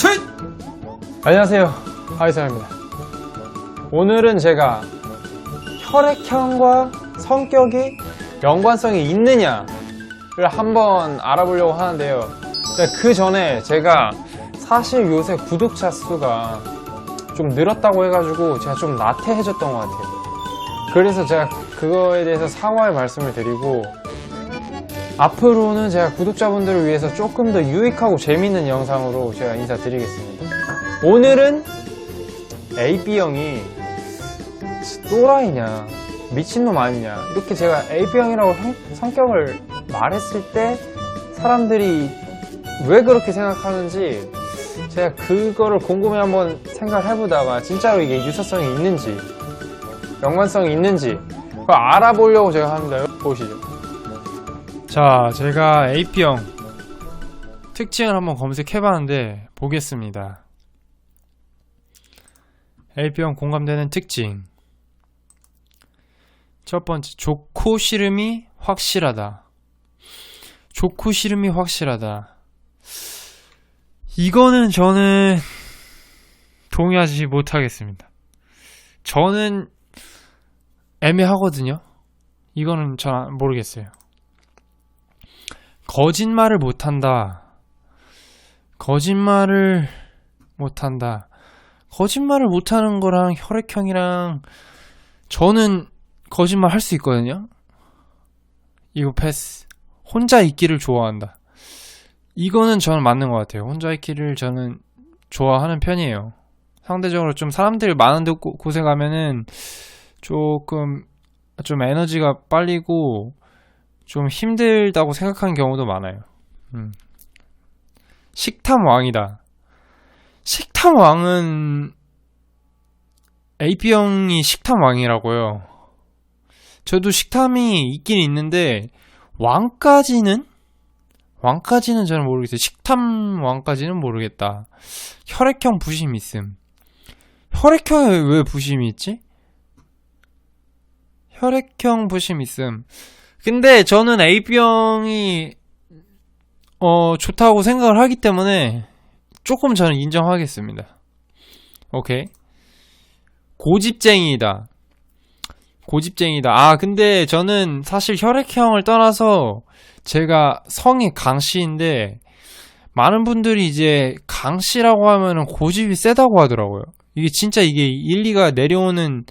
트윗! 안녕하세요. 하이사입니다. 오늘은 제가 혈액형과 성격이 연관성이 있느냐를 한번 알아보려고 하는데요. 근데 그 전에 제가 사실 요새 구독자 수가 좀 늘었다고 해가지고 제가 좀 나태해졌던 것 같아요. 그래서 제가 그거에 대해서 사과의 말씀을 드리고 앞으로는 제가 구독자분들을 위해서 조금 더 유익하고 재밌는 영상으로 제가 인사드리겠습니다. 오늘은 AB형이 또라이냐 미친놈 아니냐 이렇게 제가 AB형이라고 성격을 말했을 때 사람들이 왜 그렇게 생각하는지 제가 그거를 곰곰이 한번 생각을 해보다가 진짜로 이게 유사성이 있는지 연관성이 있는지 그걸 알아보려고 제가 합니다 보시죠 자 제가 AB형 특징을 한번 검색해봤는데 보겠습니다 LP형 공감되는 특징. 첫 번째, 좋고 싫음이 확실하다. 좋고 싫음이 확실하다. 이거는 저는 동의하지 못하겠습니다. 저는 애매하거든요. 이거는 전 모르겠어요. 거짓말을 못한다. 거짓말을 못한다. 거짓말을 못하는 거랑 혈액형이랑 저는 거짓말 할 수 있거든요. 이거 패스. 혼자 있기를 좋아한다. 이거는 저는 맞는 것 같아요. 혼자 있기를 저는 좋아하는 편이에요. 상대적으로 좀 사람들이 많은 데 곳에 가면은 조금 좀 에너지가 빨리고 좀 힘들다고 생각하는 경우도 많아요. 음. 식탐 왕이다. 식탐 왕은 AP형이 식탐 왕이라고요. 저도 식탐이 있긴 있는데 왕까지는 왕까지는 저는 모르겠어요. 식탐 왕까지는 모르겠다. 혈액형 부심 있음. 혈액형에 왜 부심이 있지? 혈액형 부심 있음. 근데 저는 AB형이 어 좋다고 생각을 하기 때문에 조금 저는 인정하겠습니다. 오케이. 고집쟁이다. 고집쟁이다. 아, 근데 저는 사실 혈액형을 떠나서 제가 성이 강씨인데 많은 분들이 이제 강씨라고 하면은 고집이 세다고 하더라고요. 이게 진짜 이게 일리가 내려오는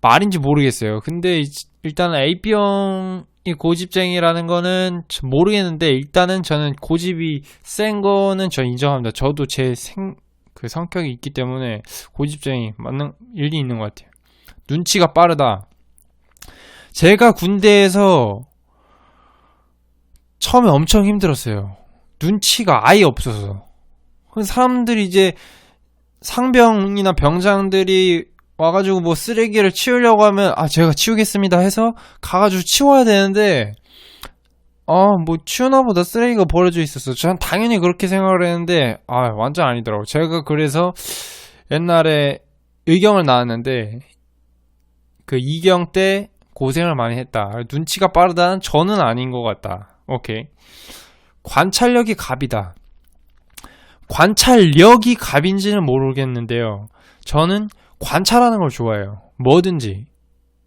말인지 모르겠어요. 근데 일단 AB형 이 고집쟁이라는 거는 모르겠는데 일단은 저는 고집이 센 거는 저 인정합니다. 저도 제 생 그 성격이 있기 때문에 고집쟁이 맞는 일리 있는 것 같아요. 눈치가 빠르다. 제가 군대에서 처음에 엄청 힘들었어요. 눈치가 아예 없어서. 사람들이 이제 상병이나 병장들이 와가지고 뭐 쓰레기를 치우려고 하면 아 제가 치우겠습니다 해서 가가지고 치워야 되는데 아 뭐 치우나 보다 쓰레기가 버려져 있었어. 전 당연히 그렇게 생각을 했는데 아 완전 아니더라고. 제가 그래서 옛날에 의경을 나왔는데 그 이경 때 고생을 많이 했다. 눈치가 빠르다는 저는 아닌 것 같다. 오케이. 관찰력이 갑이다. 관찰력이 갑인지는 모르겠는데요. 저는 관찰하는 걸 좋아해요. 뭐든지.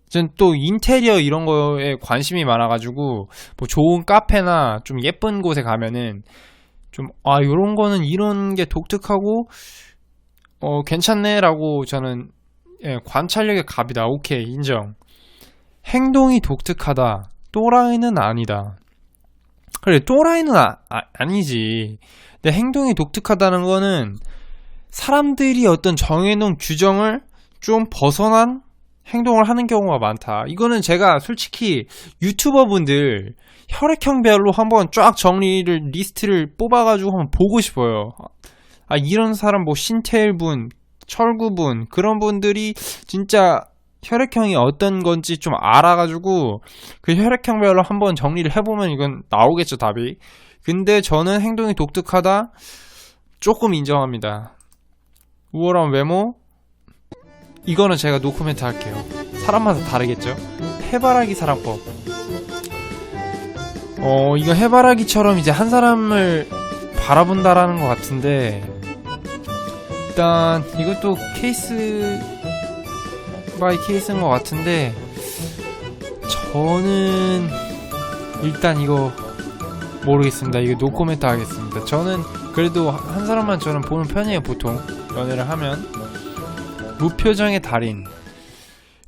전또 인테리어 이런 거에 관심이 많아가지고 뭐 좋은 카페나 좀 예쁜 곳에 가면은 좀 아 요런 거는 이런 게 독특하고 어 괜찮네라고 저는 예, 관찰력의 갑이다. 오케이 인정. 행동이 독특하다. 또라이는 아니다. 그래 또라이는 아, 아, 아니지. 근데 행동이 독특하다는 거는 사람들이 어떤 정해놓은 규정을 좀 벗어난 행동을 하는 경우가 많다. 이거는 제가 솔직히 유튜버 분들 혈액형별로 한번 쫙 정리를 리스트를 뽑아가지고 한번 보고 싶어요. 아 이런 사람 뭐 신태일 분, 철구 분 그런 분들이 진짜 혈액형이 어떤 건지 좀 알아가지고 그 혈액형별로 한번 정리를 해보면 이건 나오겠죠 답이. 근데 저는 행동이 독특하다 조금 인정합니다. 우월한 외모 이거는 제가 노코멘트 할게요 사람마다 다르겠죠 해바라기 사랑법 어 이거 해바라기처럼 이제 한 사람을 바라본다라는 것 같은데 일단 이것도 케이스 바이 케이스인 것 같은데 저는 일단 이거 모르겠습니다. 이거 노코멘트 하겠습니다. 저는 그래도 한 사람만 저는 보는 편이에요. 보통 연애를 하면 무표정의 달인.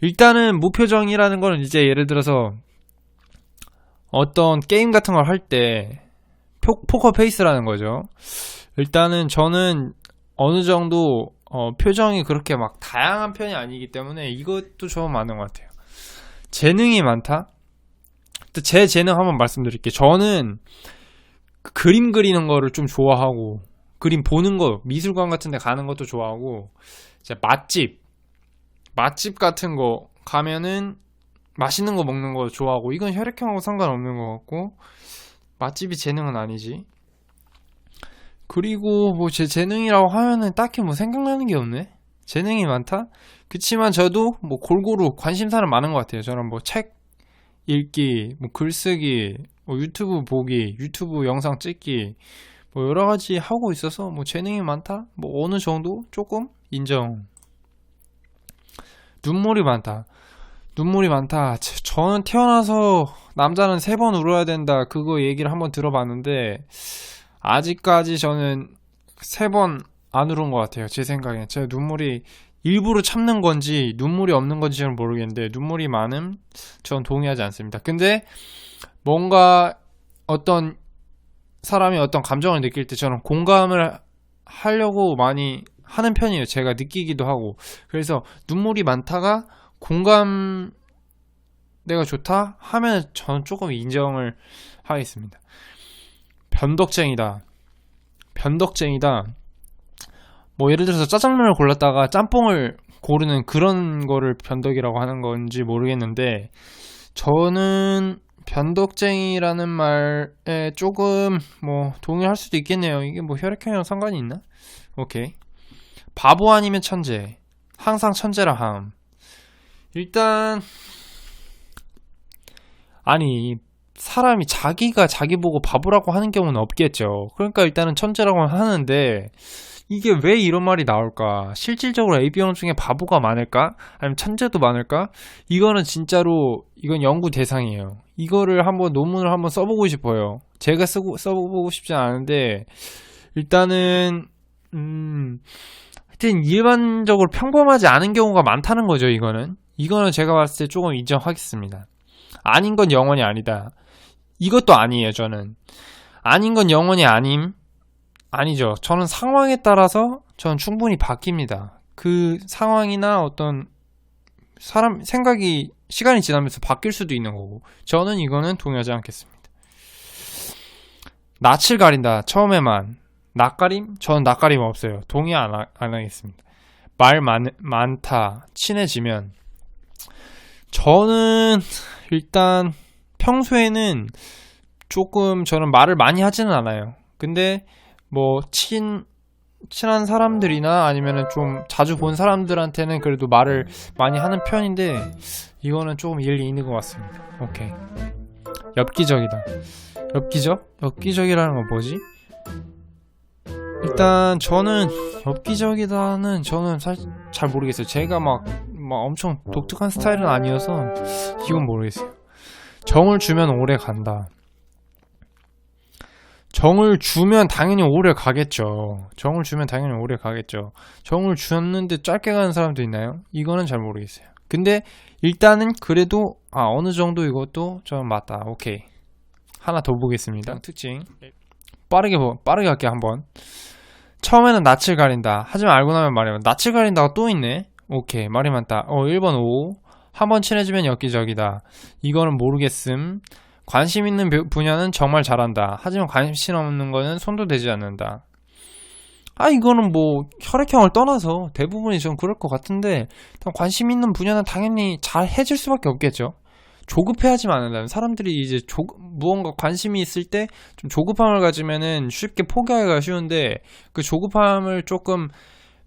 일단은 무표정이라는 거는 이제 예를 들어서 어떤 게임 같은 걸 할 때 포커 페이스라는 거죠. 일단은 저는 어느 정도 어, 표정이 그렇게 막 다양한 편이 아니기 때문에 이것도 좀 맞는 것 같아요. 재능이 많다? 제 재능 한번 말씀드릴게요. 저는 그 그림 그리는 거를 좀 좋아하고, 그림 보는 거, 미술관 같은 데 가는 것도 좋아하고, 맛집, 맛집 같은 거 가면은 맛있는 거 먹는 거 좋아하고, 이건 혈액형하고 상관없는 것 같고, 맛집이 재능은 아니지. 그리고 뭐 제 재능이라고 하면은 딱히 뭐 생각나는 게 없네. 재능이 많다? 그치만 저도 뭐 골고루 관심사는 많은 것 같아요. 저는 뭐 책 읽기, 뭐 글쓰기, 뭐 유튜브 보기, 유튜브 영상 찍기, 뭐 여러 가지 하고 있어서 뭐 재능이 많다? 뭐 어느 정도? 조금? 인정. 눈물이 많다. 눈물이 많다. 저는 태어나서 남자는 세 번 울어야 된다. 그거 얘기를 한번 들어봤는데, 아직까지 저는 세 번 안 울은 것 같아요. 제 생각에. 제 눈물이 일부러 참는 건지 눈물이 없는 건지 는 모르겠는데 눈물이 많음 전 동의하지 않습니다. 근데 뭔가 어떤 사람이 어떤 감정을 느낄 때 저는 공감을 하려고 많이 하는 편이에요. 제가 느끼기도 하고. 그래서 눈물이 많다가 공감 내가 좋다 하면 저는 조금 인정을 하겠습니다. 변덕쟁이다. 변덕쟁이다. 뭐 예를 들어서 짜장면을 골랐다가 짬뽕을 고르는 그런 거를 변덕이라고 하는 건지 모르겠는데 저는 변덕쟁이라는 말에 조금 뭐 동의할 수도 있겠네요. 이게 뭐 혈액형이랑 상관이 있나? 오케이. 바보 아니면 천재. 항상 천재라 함. 일단 아니 사람이 자기가 자기 보고 바보라고 하는 경우는 없겠죠. 그러니까 일단은 천재라고 하는데 이게 왜 이런 말이 나올까? 실질적으로 AB형 중에 바보가 많을까? 아니면 천재도 많을까? 이거는 진짜로 이건 연구 대상이에요. 이거를 한번 논문을 한번 써보고 싶어요. 제가 쓰고 써보고 싶지 않은데 일단은 음 하여튼 일반적으로 평범하지 않은 경우가 많다는 거죠. 이거는 이거는 제가 봤을 때 조금 인정하겠습니다. 아닌 건 영원히 아니다. 이것도 아니에요, 저는. 아닌 건 영원히 아님. 아니죠. 저는 상황에 따라서 저는 충분히 바뀝니다. 그 상황이나 어떤 사람 생각이 시간이 지나면서 바뀔 수도 있는 거고. 저는 이거는 동의하지 않겠습니다. 낯을 가린다. 처음에만. 낯가림? 저는 낯가림 없어요. 동의 안, 하, 안 하겠습니다. 말 많, 많다. 친해지면. 저는 일단 평소에는 조금 저는 말을 많이 하지는 않아요. 근데 뭐 친, 친한 사람들이나 아니면은 좀 자주 본 사람들한테는 그래도 말을 많이 하는 편인데 이거는 조금 일리 있는 것 같습니다. 오케이. 엽기적이다. 엽기적? 엽기적이라는 건 뭐지? 일단 저는 엽기적이다는 저는 사실 잘 모르겠어요. 제가 막, 막 엄청 독특한 스타일은 아니어서 이건 모르겠어요. 정을 주면 오래 간다. 정을 주면 당연히 오래 가겠죠. 정을 주면 당연히 오래 가겠죠. 정을 줬는데 짧게 가는 사람도 있나요? 이거는 잘 모르겠어요. 근데 일단은 그래도 아 어느 정도 이것도 좀 맞다. 오케이. 하나 더 보겠습니다. 특징. 빠르게 빠르게 갈게요 한번. 처음에는 낯을 가린다. 하지만 알고 나면 말이야. 낯을 가린다가 또 있네. 오케이 말이 많다. 어 1번 5. 한번 친해지면 엽기적이다. 이거는 모르겠음. 관심 있는 분야는 정말 잘한다. 하지만 관심 없는 거는 손도 대지 않는다. 아, 이거는 뭐, 혈액형을 떠나서 대부분이 좀 그럴 것 같은데, 관심 있는 분야는 당연히 잘 해줄 수밖에 없겠죠. 조급해하지만 않는다는 사람들이 이제 조, 무언가 관심이 있을 때 좀 조급함을 가지면은 쉽게 포기하기가 쉬운데 그 조급함을 조금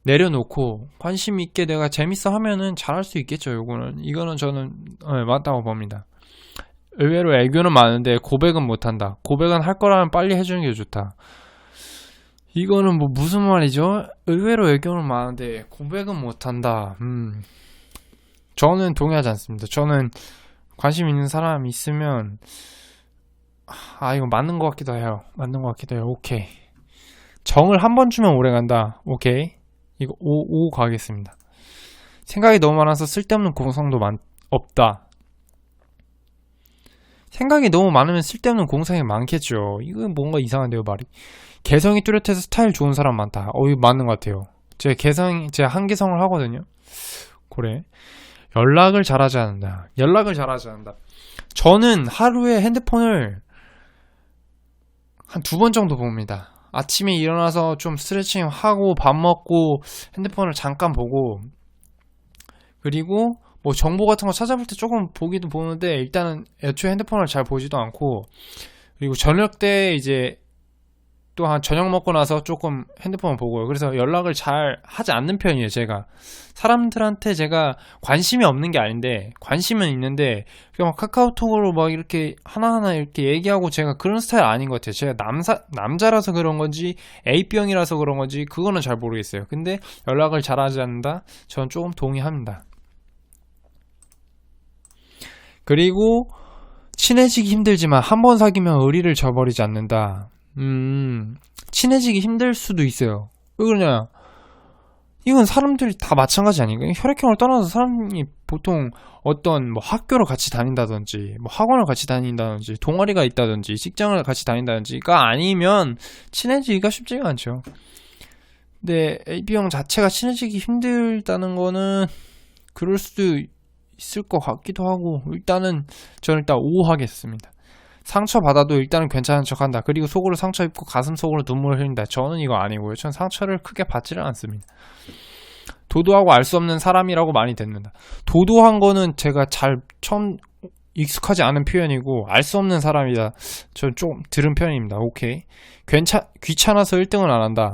내려놓고 관심 있게 내가 재밌어 하면은 잘할 수 있겠죠. 요거는 이거는 저는 네, 맞다고 봅니다. 의외로 애교는 많은데 고백은 못한다. 고백은 할 거라면 빨리 해주는 게 좋다. 이거는 뭐 무슨 말이죠? 의외로 애교는 많은데 고백은 못한다. 음. 저는 동의하지 않습니다. 저는 관심 있는 사람 있으면 아 이거 맞는 것 같기도 해요. 맞는 것 같기도 해요. 오케이. 정을 한 번 주면 오래 간다. 오케이. 이거 5, 5 가겠습니다. 생각이 너무 많아서 쓸데없는 공성도 많, 없다. 생각이 너무 많으면 쓸데없는 공성이 많겠죠. 이건 뭔가 이상한데요, 말이. 개성이 뚜렷해서 스타일 좋은 사람 많다. 어, 이거 맞는 것 같아요. 제 개성, 제 한개성을 하거든요. 그래. 연락을 잘하지 않는다. 연락을 잘하지 않는다. 저는 하루에 핸드폰을 한 두 번 정도 봅니다. 아침에 일어나서 좀 스트레칭 하고 밥 먹고 핸드폰을 잠깐 보고 그리고 뭐 정보 같은 거 찾아볼 때 조금 보기도 보는데 일단은 애초에 핸드폰을 잘 보지도 않고 그리고 저녁 때 이제 또 한 저녁 먹고 나서 조금 핸드폰을 보고요. 그래서 연락을 잘 하지 않는 편이에요, 제가. 사람들한테 제가 관심이 없는 게 아닌데, 관심은 있는데, 그냥 막 카카오톡으로 막 이렇게 하나하나 이렇게 얘기하고 제가 그런 스타일 아닌 것 같아요. 제가 남사, 남자라서 그런 건지, A병이라서 그런 건지, 그거는 잘 모르겠어요. 근데 연락을 잘 하지 않는다? 저는 조금 동의합니다. 그리고, 친해지기 힘들지만 한 번 사귀면 의리를 저버리지 않는다. 음, 친해지기 힘들 수도 있어요. 왜 그러냐? 이건 사람들이 다 마찬가지 아닌가요? 혈액형을 떠나서 사람이 보통 어떤 뭐 학교를 같이 다닌다든지, 뭐 학원을 같이 다닌다든지, 동아리가 있다든지, 직장을 같이 다닌다든지가 아니면 친해지기가 쉽지가 않죠. 근데 AB형 자체가 친해지기 힘들다는 거는 그럴 수도 있을 것 같기도 하고, 일단은 저는 일단 O 하겠습니다. 상처 받아도 일단은 괜찮은 척 한다. 그리고 속으로 상처 입고 가슴 속으로 눈물을 흘린다. 저는 이거 아니고요. 전 상처를 크게 받지를 않습니다. 도도하고 알 수 없는 사람이라고 많이 듣는다. 도도한 거는 제가 잘 처음 익숙하지 않은 표현이고 알 수 없는 사람이다. 전좀 들은 편입니다. 오케이. 괜찮 귀찮아서 1등을 안 한다.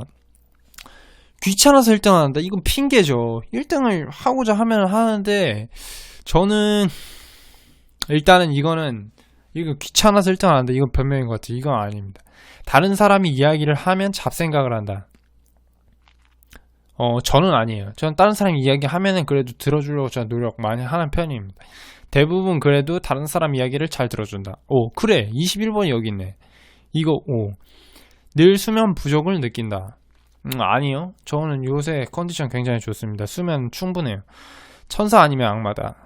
귀찮아서 1등 안 한다. 이건 핑계죠. 1등을 하고자 하면 하는데 저는 일단은 이거는 이거 귀찮아서 1등 안 한다. 이건 변명인 것 같아요. 이건 아닙니다. 다른 사람이 이야기를 하면 잡생각을 한다. 어, 저는 아니에요. 저는 다른 사람이 이야기하면은 그래도 들어주려고 저는 노력 많이 하는 편입니다. 대부분 그래도 다른 사람 이야기를 잘 들어준다. 오, 그래. 21번이 여기 있네. 이거, 오. 늘 수면 부족을 느낀다. 음, 아니요. 저는 요새 컨디션 굉장히 좋습니다. 수면 충분해요. 천사 아니면 악마다.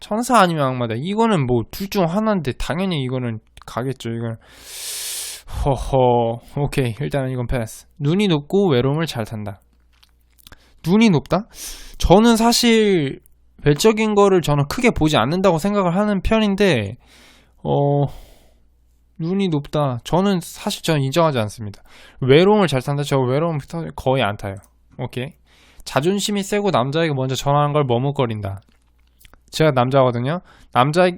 천사 아니면 악마다. 이거는 뭐 둘 중 하나인데 당연히 이거는 가겠죠. 이건 허허. 오케이. 일단은 이건 패스. 눈이 높고 외로움을 잘 탄다. 눈이 높다? 저는 사실 외적인 거를 저는 크게 보지 않는다고 생각을 하는 편인데 어 눈이 높다. 저는 사실 저는 인정하지 않습니다. 외로움을 잘 탄다. 저 외로움 거의 안 타요. 오케이. 자존심이 세고 남자에게 먼저 전화하는 걸 머뭇거린다. 제가 남자거든요. 남자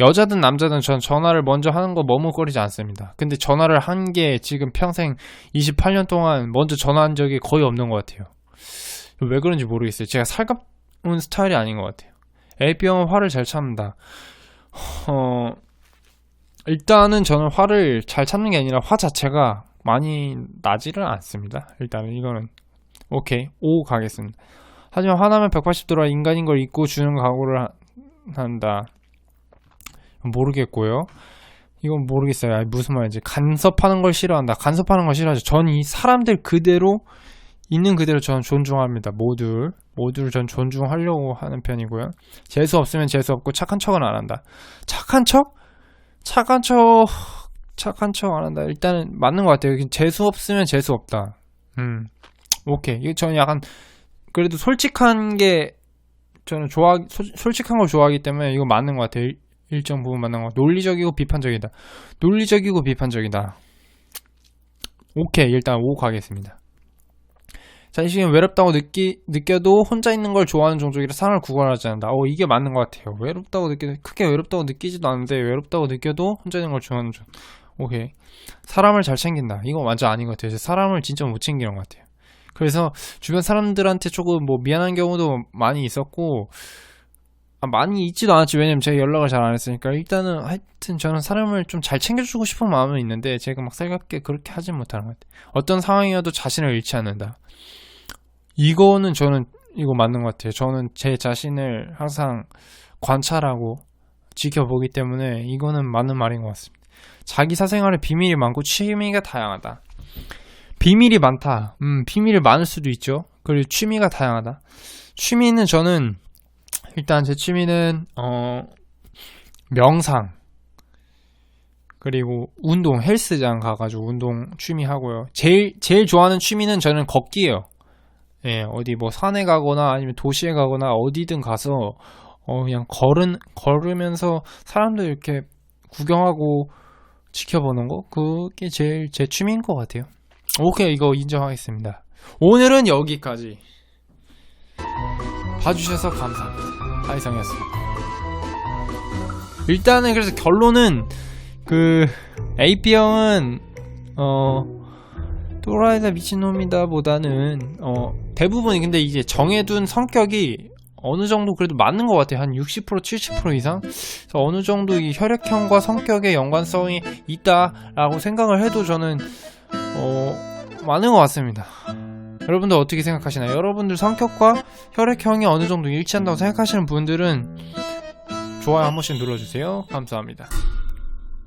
여자든 남자든 전 전화를 먼저 하는 거 머뭇거리지 않습니다. 근데 전화를 한 게 지금 평생 28년 동안 먼저 전화한 적이 거의 없는 것 같아요. 왜 그런지 모르겠어요. 제가 살갑은 스타일이 아닌 것 같아요. A병은 화를 잘 참는다. 어, 일단은 저는 화를 잘 참는 게 아니라 화 자체가 많이 나지를 않습니다. 일단은 이거는 오케이 5 가겠습니다. 하지만 화나면 180도라 인간인 걸 잊고 주는 각오를 한다. 모르겠고요. 이건 모르겠어요. 무슨 말인지. 간섭하는 걸 싫어한다. 간섭하는 걸 싫어하죠. 전 이 사람들 그대로 있는 그대로 저는 존중합니다. 모두 모두를 전 존중하려고 하는 편이고요. 재수 없으면 재수 없고 착한 척은 안 한다. 착한 척? 착한 척 착한 척 안 한다. 일단은 맞는 것 같아요. 재수 없으면 재수 없다. 음. 오케이. 이거 저는 약간 그래도 솔직한 게 저는 좋아 소, 솔직한 걸 좋아하기 때문에 이거 맞는 것 같아요. 일, 일정 부분 맞는 거. 논리적이고 비판적이다. 논리적이고 비판적이다. 오케이 일단 5 가겠습니다. 자신이 외롭다고 느끼, 느껴도 혼자 있는 걸 좋아하는 종족이라 사랑을 구걸하지 않는다. 어, 이게 맞는 것 같아요. 외롭다고 느끼, 크게 외롭다고 느끼지도 않는데, 외롭다고 느껴도 혼자 있는 걸 좋아하는 종 오케이. 사람을 잘 챙긴다. 이거 완전 아닌 것 같아요. 사람을 진짜 못 챙기는 것 같아요. 그래서 주변 사람들한테 조금 뭐 미안한 경우도 많이 있었고 아, 많이 있지도 않았지. 왜냐면 제가 연락을 잘 안 했으니까. 일단은 하여튼 저는 사람을 좀 잘 챙겨주고 싶은 마음은 있는데 제가 막 살갑게 그렇게 하진 못하는 것 같아요. 어떤 상황이어도 자신을 잃지 않는다. 이거는 저는 이거 맞는 것 같아요. 저는 제 자신을 항상 관찰하고 지켜보기 때문에 이거는 맞는 말인 것 같습니다. 자기 사생활에 비밀이 많고 취미가 다양하다. 비밀이 많다. 음, 비밀이 많을 수도 있죠. 그리고 취미가 다양하다. 취미는 저는 일단 제 취미는 어 명상 그리고 운동 헬스장 가가지고 운동 취미 하고요. 제일 제일 좋아하는 취미는 저는 걷기예요. 예, 어디 뭐 산에 가거나 아니면 도시에 가거나 어디든 가서 어 그냥 걸은 걸으면서 사람들 이렇게 구경하고 지켜보는 거 그게 제일 제 취미인 것 같아요. 오케이 이거 인정하겠습니다. 오늘은 여기까지 봐주셔서 감사합니다. 하이성이었습니다. 일단은 그래서 결론은 그 AP 형은 어 또라이다 미친놈이다 보다는 어 대부분이 근데 이제 정해둔 성격이 어느 정도 그래도 맞는 것 같아요. 한 60% 70% 이상. 그래서 어느 정도 이 혈액형과 성격의 연관성이 있다라고 생각을 해도 저는 어 많은 것 같습니다. 여러분들 어떻게 생각하시나요? 여러분들 성격과 혈액형이 어느 정도 일치한다고 생각하시는 분들은 좋아요 한 번씩 눌러주세요. 감사합니다.